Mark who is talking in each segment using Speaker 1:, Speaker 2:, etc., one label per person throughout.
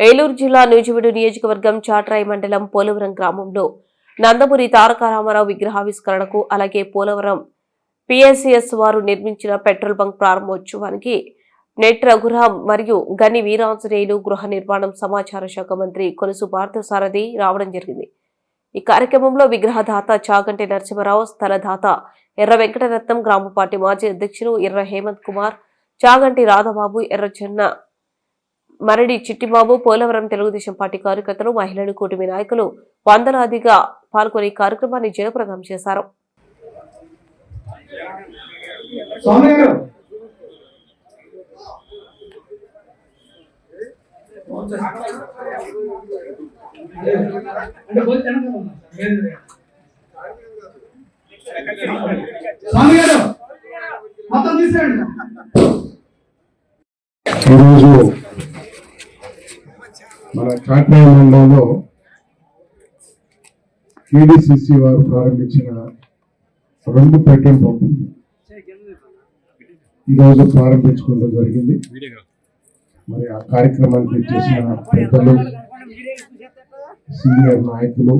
Speaker 1: ఏలూరు జిల్లా నూజివీడు నియోజకవర్గం చాట్రాయి మండలం పోలవరం గ్రామంలో నందమూరి తారక రామారావు విగ్రహావిష్కరణకు అలాగే పోలవరం పిఎస్సిఎస్ వారు నిర్మించిన పెట్రోల్ బంక్ ప్రారంభోత్సవానికి నెట్ రఘురామ్ మరియు గని వీరాంజనేయులు గృహ నిర్మాణం సమాచార శాఖ మంత్రి కొలుసు పార్థసారథి రావడం జరిగింది. ఈ కార్యక్రమంలో విగ్రహదాత చాగంటి నరసింహరావు స్థలదాత ఎర్ర వెంకటరత్నం గ్రామ పార్టీ మాజీ అధ్యక్షులు ఎర్ర హేమంత్ కుమార్ చాగంటి రాధబాబు ఎర్ర చెన్న మరడి చిట్టిబాబు పోలవరం తెలుగుదేశం పార్టీ కార్యకర్తలు మహిళలు కూటమి నాయకులు వందలాదిగా పాల్గొని ఈ కార్యక్రమాన్ని జయప్రదం చేశారు.
Speaker 2: స్వామి గారు మొత్తం
Speaker 3: ఈరోజు మన కాట్నాయ మండలంలో టీడీసీసీ వారు ప్రారంభించిన రెండు పెట్రోల్ పంపులు ఈరోజు ప్రారంభించుకోవడం జరిగింది. మరి ఆ కార్యక్రమానికి చేసిన పెద్దలు సీనియర్ నాయకులు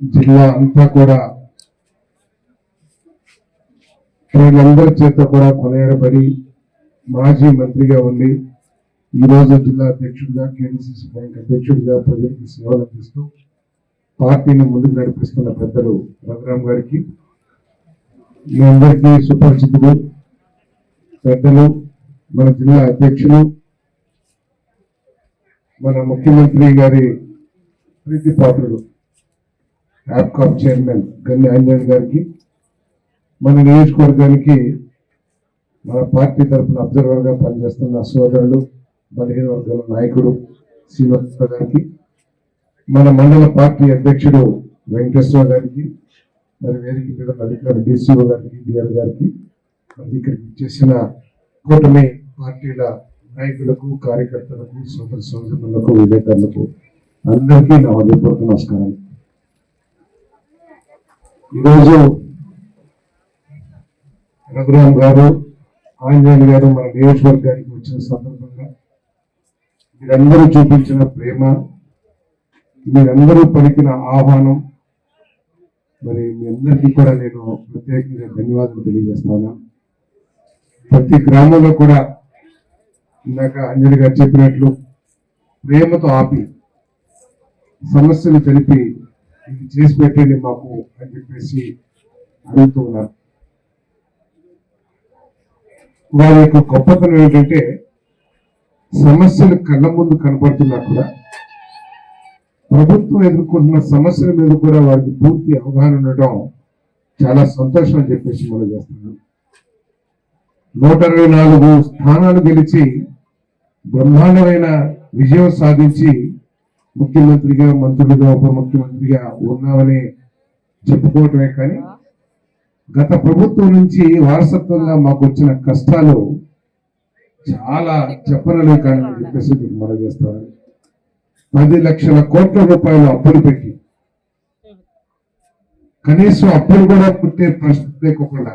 Speaker 3: జిల్లా అంతా కూడా వీళ్ళందరి చేత కూడా కొనియాడబడి మాజీ మంత్రిగా ఉండి ఈరోజు జిల్లా అధ్యక్షుడిగా కేడీసీసీ బ్యాంక్ అధ్యక్షుడిగా ప్రజలకు సేవలు అందిస్తూ పార్టీని ముందుకు నడిపిస్తున్న పెద్దలు రఘురామ్ గారికి మీ అందరికీ సుపరిచితులు పెద్దలు మన జిల్లా అధ్యక్షులు మన ముఖ్యమంత్రి గారి ప్రీతి పాత్రుడు యాప్కాప్ చైర్మన్ గన్ని ఆంజనేయ గారికి మన నియోజకవర్గానికి మన పార్టీ తరఫున అబ్జర్వర్గా పనిచేస్తున్న సోదరులు బలహీన వర్గాల నాయకుడు శ్రీనివాస గారికి మన మండల పార్టీ అధ్యక్షుడు వెంకటేశ్వర గారికి మరి వేదిక మీద అధికారులు డిసిఓ గారికి డిఆర్ గారికి మరి ఇక్కడికి చేసిన కూటమి పార్టీల నాయకులకు కార్యకర్తలకు సోదర సోదరులకు విలేకరులకు అందరికీ నా హృదయపూర్వక నమస్కారం ఈరోజు రఘురామ్ గారు ఆంజనేయులు గారు మన నియోజకవర్గానికి వచ్చిన సందర్భంగా మీరందరూ చూపించిన ప్రేమ మీరందరూ పలికిన ఆహ్వానం మరి మీ అందరికీ కూడా నేను ప్రత్యేకంగా ధన్యవాదాలు తెలియజేస్తాను ప్రతి గ్రామంలో కూడా ఇందాక అంజలి గారు చెప్పినట్లు ప్రేమతో ఆపి సమస్యలు తెలిపి ఇది చేసి పెట్టండి మాకు అని చెప్పేసి అడుగుతూ ఉన్నారు. వారి యొక్క గొప్పతనం ఏంటంటే సమస్యలు కళ్ళ ముందు కనపడుతున్నా కూడా ప్రభుత్వం ఎదుర్కొంటున్న సమస్యల మీద కూడా వారికి పూర్తి అవగాహన ఉండటం చాలా సంతోషం అని చెప్పేసి మనం చేస్తున్నాం. నూట అరవై నాలుగు స్థానాలు గెలిచి బ్రహ్మాండమైన విజయం సాధించి ముఖ్యమంత్రిగా మంత్రులుగా ఉప ముఖ్యమంత్రిగా ఉన్నామని చెప్పుకోవటమే కానీ గత ప్రభుత్వం నుంచి వారసత్వంగా మాకు వచ్చిన కష్టాలు చాలా చెప్పనలే కానీ చెప్పేసి మీకు మనం చేస్తాను. పది లక్షల కోట్ల రూపాయలు అప్పులు పెట్టి కనీసం అప్పులు కూడా పుట్టే పరిస్థితి లేకుండా